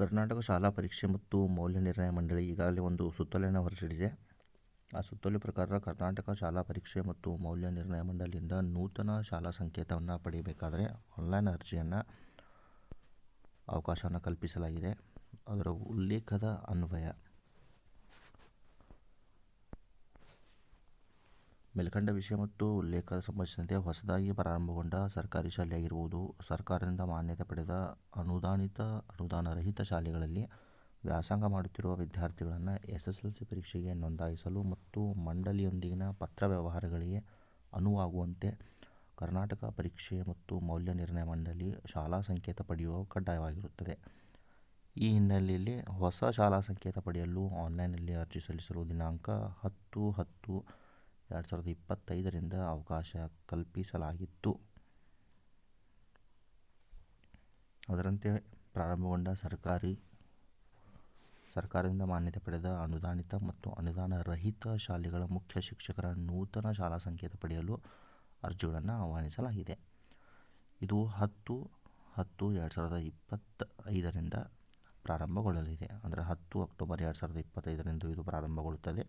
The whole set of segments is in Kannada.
ಕರ್ನಾಟಕ ಶಾಲಾ ಪರೀಕ್ಷೆ ಮತ್ತು ಮೌಲ್ಯ ನಿರ್ಣಯ ಮಂಡಳಿ ಈಗಾಗಲೇ ಒಂದು ಸುತ್ತೋಲೆಯನ್ನು ಹೊರಡಿಸಿದೆ. ಆ ಸುತ್ತೋಲೆ ಪ್ರಕಾರ ಕರ್ನಾಟಕ ಶಾಲಾ ಪರೀಕ್ಷೆ ಮತ್ತು ಮೌಲ್ಯ ನಿರ್ಣಯ ಮಂಡಳಿಯಿಂದ ನೂತನ ಶಾಲಾ ಸಂಕೇತವನ್ನು ಪಡೆಯಬೇಕಾದರೆ ಆನ್ಲೈನ್ ಅರ್ಜಿಯನ್ನು ಅವಕಾಶವನ್ನು ಕಲ್ಪಿಸಲಾಗಿದೆ. ಅದರ ಉಲ್ಲೇಖದ ಅನ್ವಯ. ಮೇಲ್ಕಂಡ ವಿಷಯ ಮತ್ತು ಉಲ್ಲೇಖದ ಸಂಬಂಧಿಸಿದಂತೆ ಹೊಸದಾಗಿ ಪ್ರಾರಂಭಗೊಂಡ ಸರ್ಕಾರಿ ಶಾಲೆಯಾಗಿರುವುದು ಸರ್ಕಾರದಿಂದ ಮಾನ್ಯತೆ ಪಡೆದ ಅನುದಾನಿತ ಅನುದಾನ ರಹಿತ ಶಾಲೆಗಳಲ್ಲಿ ವ್ಯಾಸಂಗ ಮಾಡುತ್ತಿರುವ ವಿದ್ಯಾರ್ಥಿಗಳನ್ನು ಎಸ್ ಎಸ್ ಎಲ್ ಸಿ ಪರೀಕ್ಷೆಗೆ ನೋಂದಾಯಿಸಲು ಮತ್ತು ಮಂಡಳಿಯೊಂದಿಗಿನ ಪತ್ರ ವ್ಯವಹಾರಗಳಿಗೆ ಅನುವಾಗುವಂತೆ ಕರ್ನಾಟಕ ಪರೀಕ್ಷೆ ಮತ್ತು ಮೌಲ್ಯ ನಿರ್ಣಯ ಮಂಡಳಿ ಶಾಲಾ ಸಂಕೇತ ಪಡೆಯುವ ಕಡ್ಡಾಯವಾಗಿರುತ್ತದೆ. ಈ ಹಿನ್ನೆಲೆಯಲ್ಲಿ ಹೊಸ ಶಾಲಾ ಸಂಕೇತ ಪಡೆಯಲು ಆನ್ಲೈನ್ನಲ್ಲಿ ಅರ್ಜಿ ಸಲ್ಲಿಸಲು ದಿನಾಂಕ ಹತ್ತು ಹತ್ತು ಎರಡು ಸಾವಿರದ ಇಪ್ಪತ್ತೈದರಿಂದ ಅವಕಾಶ ಕಲ್ಪಿಸಲಾಗಿತ್ತು. ಅದರಂತೆ ಪ್ರಾರಂಭಗೊಂಡ ಸರ್ಕಾರಿ, ಸರ್ಕಾರದಿಂದ ಮಾನ್ಯತೆ ಪಡೆದ ಅನುದಾನಿತ ಮತ್ತು ಅನುದಾನ ರಹಿತ ಶಾಲೆಗಳ ಮುಖ್ಯ ಶಿಕ್ಷಕರ ನೂತನ ಶಾಲಾ ಸಂಕೇತ ಪಡೆಯಲು ಅರ್ಜಿಗಳನ್ನು ಆಹ್ವಾನಿಸಲಾಗಿದೆ. ಇದು ಹತ್ತು ಹತ್ತು ಎರಡು ಸಾವಿರದ ಇಪ್ಪತ್ತ ಐದರಿಂದ ಪ್ರಾರಂಭಗೊಳ್ಳಲಿದೆ. ಅಂದರೆ ಹತ್ತು ಅಕ್ಟೋಬರ್ ಎರಡು ಸಾವಿರದ ಇಪ್ಪತ್ತೈದರಿಂದ ಇದು ಪ್ರಾರಂಭಗೊಳ್ಳುತ್ತದೆ.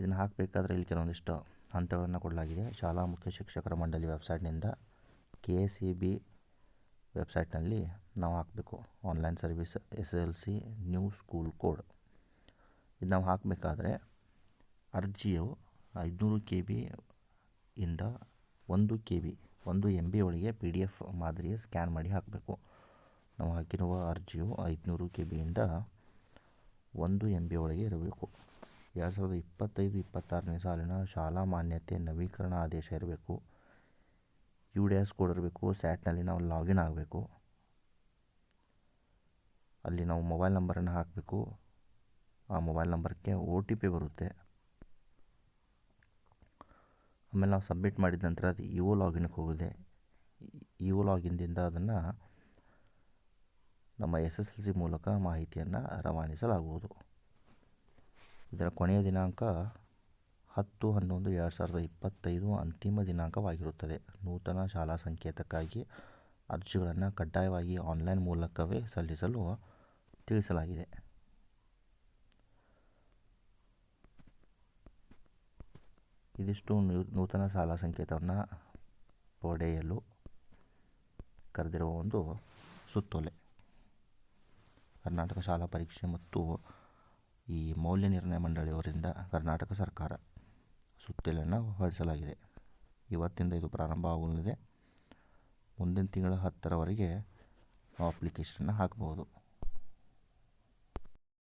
ಇದನ್ನು ಹಾಕಬೇಕಾದ್ರೆ ಇಲ್ಲಿ ಕೆಲವೊಂದಿಷ್ಟು ಹಂತಗಳನ್ನು ಕೊಡಲಾಗಿದೆ. ಶಾಲಾ ಮುಖ್ಯ ಶಿಕ್ಷಕರ ಮಂಡಳಿ ವೆಬ್ಸೈಟ್ನಿಂದ ಕೆ ಎಸ್ ಇ ಬಿ ವೆಬ್ಸೈಟ್ನಲ್ಲಿ ನಾವು ಹಾಕಬೇಕು. Online service S L C new school code. ಇದು ನಾವು ಹಾಕಬೇಕಾದ್ರೆ ಅರ್ಜಿಯು ಐದುನೂರು ಕೆ ಬಿ ಇಂದ ಒಂದು ಕೆ ಬಿ ಒಂದು ಎಂ ಬಿ ಒಳಗೆ ಪಿ ಡಿ ಎಫ್ ಮಾದರಿಯ ಸ್ಕ್ಯಾನ್ ಮಾಡಿ ಹಾಕಬೇಕು. ನಾವು ಹಾಕಿರುವ ಅರ್ಜಿಯು ಐದುನೂರು ಕೆ ಬಿಯಿಂದ ಒಂದು ಎಂ ಬಿ ಒಳಗೆ ಇರಬೇಕು. ಎರಡು ಸಾವಿರದ ಇಪ್ಪತ್ತೈದು, ಇಪ್ಪತ್ತಾರನೇ ಸಾಲಿನ ಶಾಲಾ ಮಾನ್ಯತೆ ನವೀಕರಣ ಆದೇಶ ಇರಬೇಕು. ಯು ಡಿ ಎಸ್ ಕೋಡ್ ಇರಬೇಕು. ಸ್ಯಾಟ್ನಲ್ಲಿ ನಾವು ಲಾಗಿನ್ ಆಗಬೇಕು. ಅಲ್ಲಿ ನಾವು ಮೊಬೈಲ್ ನಂಬರನ್ನು ಹಾಕಬೇಕು. ಆ ಮೊಬೈಲ್ ನಂಬರ್ಗೆ ಒ ಟಿ ಪಿ ಬರುತ್ತೆ. ಆಮೇಲೆ ನಾವು ಸಬ್ಮಿಟ್ ಮಾಡಿದ ನಂತರ ಅದು ಇ ಒ ಲಾಗಿನ್ಗೆ ಹೋಗಿದೆ ಇ ಒ ಲಾಗಿನ್ದಿಂದ ಅದನ್ನು ನಮ್ಮ ಎಸ್ ಎಸ್ ಎಲ್ ಸಿ ಮೂಲಕ ಮಾಹಿತಿಯನ್ನು ರವಾನಿಸಲಾಗುವುದು. ಇದರ ಕೊನೆಯ ದಿನಾಂಕ ಹತ್ತು ಹನ್ನೊಂದು ಎರಡು ಸಾವಿರದ ಇಪ್ಪತ್ತೈದು ಅಂತಿಮ ದಿನಾಂಕವಾಗಿರುತ್ತದೆ. ನೂತನ ಶಾಲಾ ಸಂಕೇತಕ್ಕಾಗಿ ಅರ್ಜಿಗಳನ್ನು ಕಡ್ಡಾಯವಾಗಿ ಆನ್ಲೈನ್ ಮೂಲಕವೇ ಸಲ್ಲಿಸಲು ತಿಳಿಸಲಾಗಿದೆ. ಇದಿಷ್ಟು ನೂತನ ಶಾಲಾ ಸಂಕೇತವನ್ನು ಪಡೆಯಲು ಕರೆದಿರುವ ಒಂದು ಸುತ್ತೋಲೆ. ಕರ್ನಾಟಕ ಶಾಲಾ ಪರೀಕ್ಷೆ ಮತ್ತು ಈ ಮೌಲ್ಯ ನಿರ್ಣಯ ಮಂಡಳಿಯವರಿಂದ ಕರ್ನಾಟಕ ಸರ್ಕಾರ ಸುತ್ತೋಲೆಯನ್ನು ಹೊರಡಿಸಲಾಗಿದೆ. ಇವತ್ತಿಂದ ಇದು ಪ್ರಾರಂಭ ಆಗಲಿದೆ ಮುಂದಿನ ತಿಂಗಳ ಹತ್ತರವರೆಗೆ ನಾವು ಅಪ್ಲಿಕೇಶನ್ನ ಹಾಕಬಹುದು.